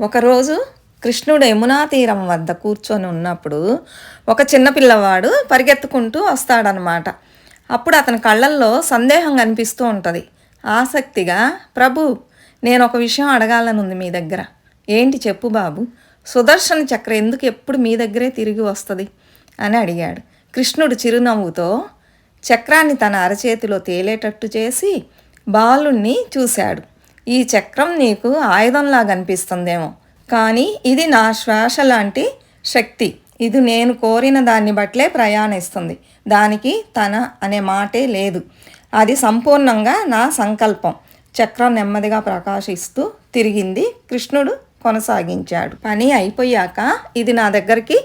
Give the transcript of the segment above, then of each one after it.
ఒకరోజు కృష్ణుడు యమునా తీరం వద్ద కూర్చొని ఉన్నప్పుడు ఒక చిన్న పిల్లవాడు పరిగెత్తుకుంటూ వస్తాడనమాట అప్పుడు అతని కళ్ళల్లో సందేహం కనిపిస్తూ ఉంటుంది. ఆసక్తిగా ప్రభు నేను ఒక విషయం అడగాలని ఉంది మీ దగ్గర. ఏంటి చెప్పు బాబు సుదర్శన చక్ర ఎందుకు ఎప్పుడు మీ దగ్గరే తిరిగి వస్తుంది? అని అడిగాడు. కృష్ణుడు చిరునవ్వుతో చక్రాన్ని తన అరచేతిలో తేలేటట్టు చేసి బాలుణ్ణి చూశాడు. ఈ చక్రం నీకు ఆయుధంలా కనిపిస్తుందేమో కానీ ఇది నా శ్వాస లాంటి శక్తి. ఇది నేను కోరిన దాన్ని బట్లే ప్రయాణిస్తుంది. దానికి తన అనే మాటే లేదు. అది సంపూర్ణంగా నా సంకల్పం. చక్రం నెమ్మదిగా ప్రకాశిస్తూ తిరిగింది. కృష్ణుడు కొనసాగించాడు. పని అయిపోయాక ఇది నా దగ్గరికి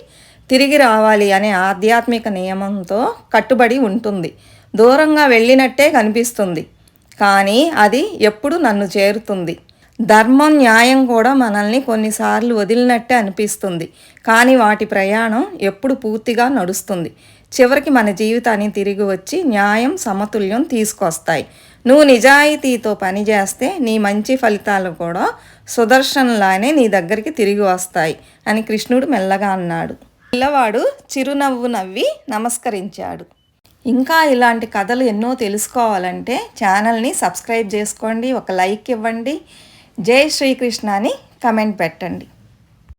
తిరిగి రావాలి అనే ఆధ్యాత్మిక నియమంతో కట్టుబడి ఉంటుంది. దూరంగా వెళ్ళినట్టే కనిపిస్తుంది. కానీ అది ఎప్పుడు నన్ను చేరుతుంది. ధర్మం న్యాయం కూడా మనల్ని కొన్నిసార్లు వదిలినట్టే అనిపిస్తుంది. కానీ వాటి ప్రయాణం ఎప్పుడు పూర్తిగా నడుస్తుంది. చివరికి మన జీవితాన్ని తిరిగి వచ్చి న్యాయం సమతుల్యం తీసుకొస్తాయి. నువ్వు నిజాయితీతో పనిచేస్తే నీ మంచి ఫలితాలు కూడా సుదర్శనలానే నీ దగ్గరికి తిరిగి వస్తాయి అని కృష్ణుడు మెల్లగా అన్నాడు. పిల్లవాడు చిరునవ్వు నవ్వి నమస్కరించాడు. ఇంకా ఇలాంటి కథలు ఎన్నో తెలుసుకోవాలంటే ఛానల్ని సబ్స్క్రైబ్ చేసుకోండి ఒక లైక్ ఇవ్వండి. జై శ్రీకృష్ణ అని కమెంట్ పెట్టండి.